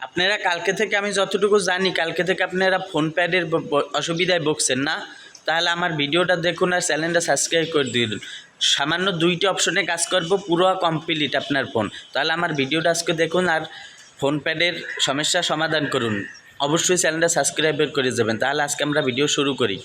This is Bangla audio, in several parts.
আপনারা কালকে থেকে আমি যতটুকু জানি, কালকে থেকে আপনারা ফোন প্যাডের অসুবিধায় বকছেন না। তাহলে আমার ভিডিওটা দেখুন আর চ্যানেলটা সাবস্ক্রাইব করে দিয়ে দিন। সামান্য দুইটি অপশনে কাজ করব, পুরো কমপ্লিট আপনার ফোন তাহলে আমার ভিডিওটা আজকে দেখুন আর ফোন প্যাডের সমস্যার সমাধান করুন। অবশ্যই চ্যানেলটা সাবস্ক্রাইব করে যাবেন। তাহলে আজকে আমরা ভিডিও শুরু করি।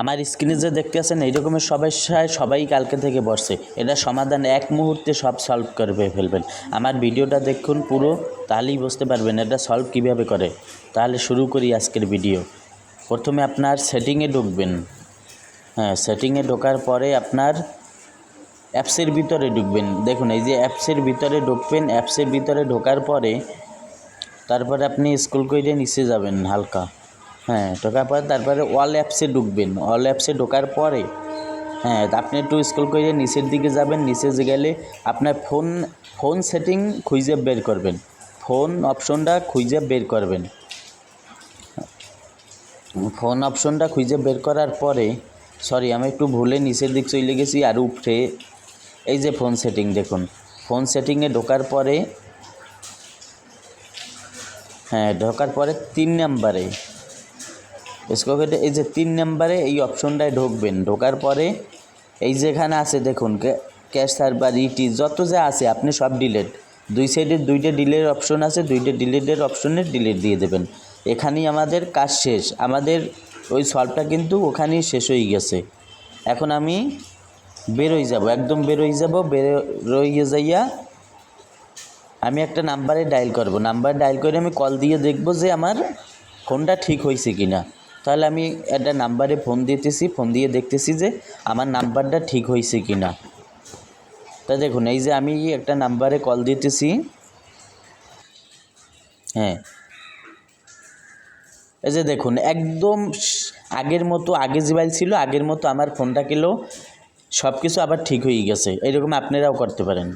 আমার স্ক্রিনে যে দেখতে আছেন, এই রকমের সমস্যায় সবাই কালকে থেকে বসে এটা সমাধান এক মুহূর্তে সব সলভ করবে ফেলবেন। আমার ভিডিওটা দেখুন পুরো, তাহলেই বুঝতে পারবেন এটা সলভ কীভাবে করে। তাহলে শুরু করি আজকের ভিডিও। প্রথমে আপনার সেটিংয়ে ঢুকবেন। হ্যাঁ সেটিংয়ে ঢোকার পরে আপনার অ্যাপসের ভিতরে ঢুকবেন। দেখুন, এই যে অ্যাপসের ভিতরে ঢুকবেন অ্যাপসের ভিতরে ঢোকার পরে তারপরে আপনি স্কুল করে নিচে যাবেন হালকা। হ্যাঁ ঢোকার পরে তারপরে অল অ্যাপসে ঢুকবেন। অল অ্যাপসে ঢোকার পরে হ্যাঁ আপনি একটু স্কুল করে নিচের দিকে যাবেন, নিচে গেলে আপনার ফোন ফোন সেটিং খুঁজে বের করবেন। ফোন অপশনটা খুঁজে বের করবেন। ফোন অপশনটা খুঁজে বের করার পরে সরি আমি একটু ভুলে নিচের দিক চলে গেছি, আর উপরে, এই যে ফোন সেটিং দেখুন। ফোন সেটিংয়ে ঢোকার পরে হ্যাঁ ঢোকার পরে তিন নাম্বারে স্কোকেটে এই যে তিন নাম্বারে এই অপশনটায় ঢুকবেন। ঢোকার পরে এই যেখানে আছে দেখুন ক্যাশ সার্ভার ইটি যত যা আছে, আপনি সব ডিলেট দুই সাইডে দুইটা ডিলের অপশন আছে, দুইটা ডিলেটের অপশনে ডিলেট দিয়ে দেবেন। এখানেই আমাদের কাজ শেষ। আমাদের ওই সলভটা কিন্তু ওখানেই শেষ হয়ে গেছে। এখন আমি বেরোই যাব, একদম বেরোই যাব বেরোইয়ে যাইয়া আমি একটা নাম্বারে ডায়াল করব। নাম্বার ডায়াল করে আমি কল দিয়ে দেখব যে আমার ফোনটা ঠিক হয়েছে কি না তাহলে আমি একটা নাম্বারে ফোন দিতেছি, ফোন দিয়ে দেখতেছি যে আমার নাম্বারটা ঠিক হয়েছে কি না তা দেখুন, এই যে আমি একটা নাম্বারে কল দিতেছি। হ্যাঁ। এই যে দেখুন, একদম আগের মতো, আগে যেবাইল ছিল, আগের মতো আমার ফোনটা কিলো সব কিছু আবার ঠিক হয়ে গেছে। এরকম আপনারাও করতে পারেন।